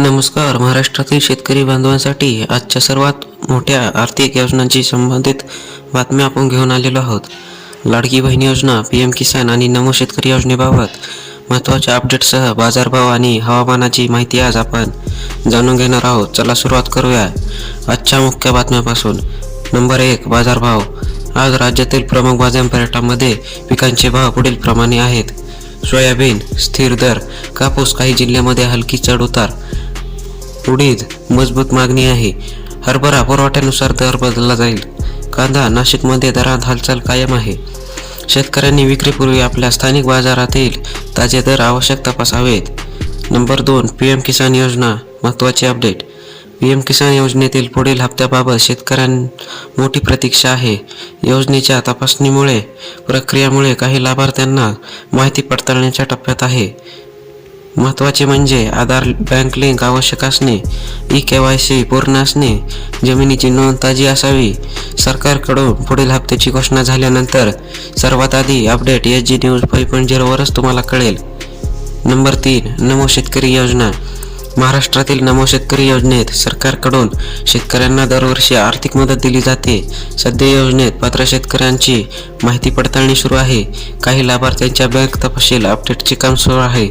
नमस्कार. महाराष्ट्रातील शेतकरी बांधवांसाठी आजच्या सर्वात मोठ्या आर्थिक योजनांशी संबंधित बातम्या आपण घेऊन आलेलो आहोत. लाडकी बहीण योजना पी एम किसान आणि नमो शेतकरी योजनेबाबत महत्त्वाच्या अपडेटसह बाजारभाव आणि हवामानाची माहिती आज आपण जाणून घेणार आहोत. चला सुरुवात करूया. आजच्या मुख्य बातम्यापासून. नंबर एक बाजारभाव. आज राज्यातील प्रमुख बाजारपेठांमध्ये पिकांचे भाव पुढील प्रमाणे आहेत. सोयाबीन स्थिर दर कापूस काही जिल्ह्यामध्ये हलकी चढ उतार. उडीद मजबूत मागणी आहे. हरभरा पुरवठ्यानुसार दर बदलला जाईल. कांदा नाशिकमध्ये दरात हालचाल कायम आहे. शेतकऱ्यांनी विक्रीपूर्वी आपल्या स्थानिक बाजारातील ताजे दर आवश्यक तपासावेत. नंबर दोन पी एम किसान योजना महत्त्वाचे अपडेट. पी एम किसान योजनेतील पुढील हप्त्याबाबत शेतकऱ्यां मोठी प्रतीक्षा आहे. योजनेच्या तपासणीमुळे प्रक्रियामुळे काही लाभार्थ्यांना माहिती पडताळण्याच्या टप्प्यात आहे. महत्त्वाचे म्हणजे आधार बँक लिंक आवश्यक असणे ई के वाय सी पूर्ण असणे जमिनीची नोंद ताजी असावी. सरकारकडून पुढील हप्त्याची घोषणा झाल्यानंतर सर्वात आधी update H G news five point झिरोवरच तुम्हाला कळेल. नंबर तीन नमो शेतकरी योजना. महाराष्ट्रातील नमो शेतकरी योजनेत सरकारकडून शेतकऱ्यांना दरवर्षी आर्थिक मदत दिली जाते. सध्या योजनेत पात्र शेतकऱ्यांची माहिती पडताळणी सुरू आहे. काही लाभार्थ्यांच्या बँक तपशील अपडेटचे काम सुरू आहे.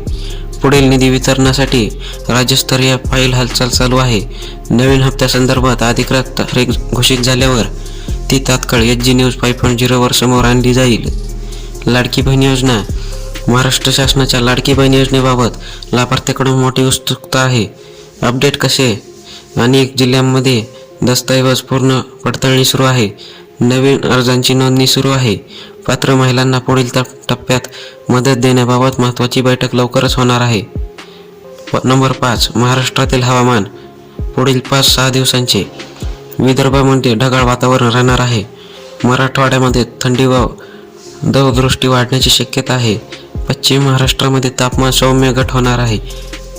पुढील निधी वितरणासाठी राज्यस्तरीय फाईल हालचाल चालू आहे. नवीन हप्त्यासंदर्भात अधिकृत तारीख घोषित झाल्यावर ती तात्काळ H G news five point झिरोवर समोर आणली जाईल. लाडकी बहीण योजना. महाराष्ट्र शासनाच्या लाडकी बहीण योजनेबाबत लाभार्थ्याकडून मोठी उत्सुकता आहे. अपडेट कसे? अनेक जिल्ह्यांमध्ये दस्तऐवज पूर्ण पडताळणी सुरू आहे. नवीन अर्जांची नोंदणी सुरू आहे. पात्र महिलांना पुढील टप्प्यात मदत देण्याबाबत महत्त्वाची बैठक लवकरच होणार आहे. नंबर पाच महाराष्ट्रातील हवामान. पुढील पाच सहा दिवसांचे विदर्भामध्ये ढगाळ वातावरण राहणार आहे. मराठवाड्यामध्ये थंडी व दवदृष्टी वाढण्याची शक्यता आहे. पश्चिम महाराष्ट्रामध्ये तापमान सौम्य घट होणार आहे.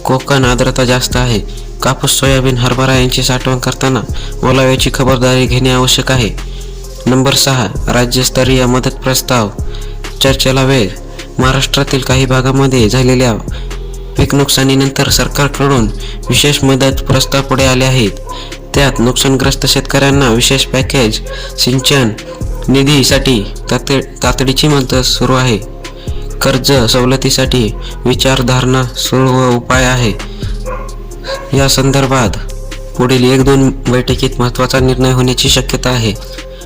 कोकण आर्द्रता जास्त आहे. कापूस सोयाबीन हरभरा यांची साठवण करताना ओलाव्याची खबरदारी घेणे आवश्यक आहे. नंबर सहा राज्यस्तरीय मदत प्रस्ताव. चर्चेला वेळ. महाराष्ट्रातील काही भागामध्ये झालेल्या पीक नुकसानीनंतर सरकारकडून विशेष मदत प्रस्ताव पुढे आले आहेत. त्यात नुकसानग्रस्त शेतकऱ्यांना विशेष पॅकेज सिंचन निधीसाठी तात तातडीची मदत सुरू आहे. कर्ज सवलतीसाठी विचारधारणा सुरू व उपाय आहे. या संदर्भात पुढील एक दोन बैठकीत महत्त्वाचा निर्णय होण्याची शक्यता आहे.